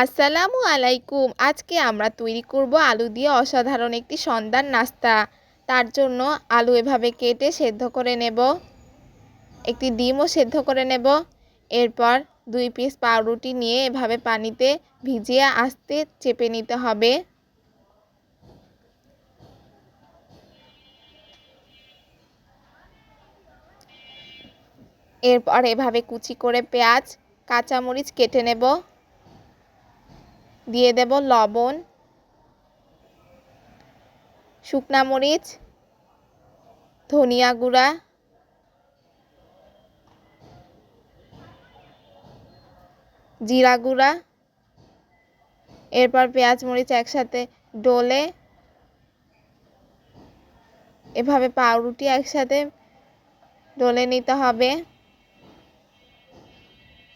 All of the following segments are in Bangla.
আসসালামু আলাইকুম। আজকে আমরা তৈরি করব আলু দিয়ে অসাধারণ একটি সন্ধ্যার নাস্তা। তার জন্য আলু এভাবে কেটে সেদ্ধ করে নেব। একটি ডিমও সেদ্ধ করে নেব। এরপর দুই পিস পাউরুটি নিয়ে এভাবে পানিতে ভিজিয়ে আস্তে চেপে নিতে হবে। এরপর এভাবে কুচি করে পেঁয়াজ, কাঁচামরিচ কেটে নেব। দিয়ে দেব লবণ, শুকনা মরিচ, ধনিয়া গুঁড়া, জিরা গুঁড়া, এরপর পেঁয়াজ মরিচ একসাথে ডলে, এভাবে পাউরুটি একসাথে ডলে নিতে হবে।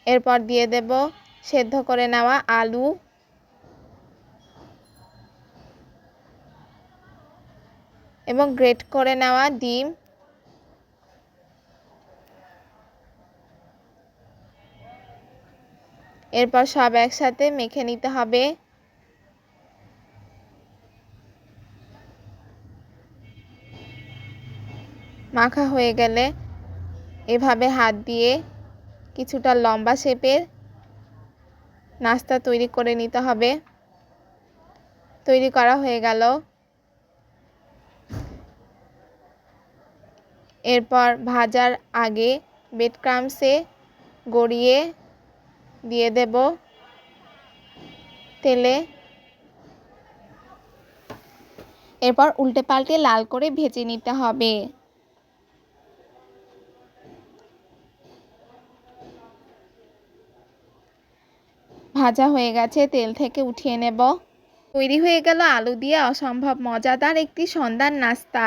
এরপর দিয়ে দেব সেদ্ধ করে নেওয়া আলু। এবং গ্রেট করে নেওয়া ডিম। এরপর সব একসাথে মেখে নিতে হবে। মাখা হয়ে গেলে এভাবে হাত দিয়ে কিছুটা লম্বা শেপের নাস্তা তৈরি করে নিতে হবে। তৈরি করা হয়ে গেল। এরপর ভাজার আগে বেড ক্রামসে গড়িয়ে দিয়ে দেব তেলে। এরপর উল্টে পাল্টে লাল করে ভেজে নিতে হবে। ভাজা হয়ে গেছে, তেল থেকে উঠিয়ে নেব। তৈরি হয়ে গেল আলু দিয়ে অসম্ভব মজাদার একটি সন্ধ্যার নাস্তা।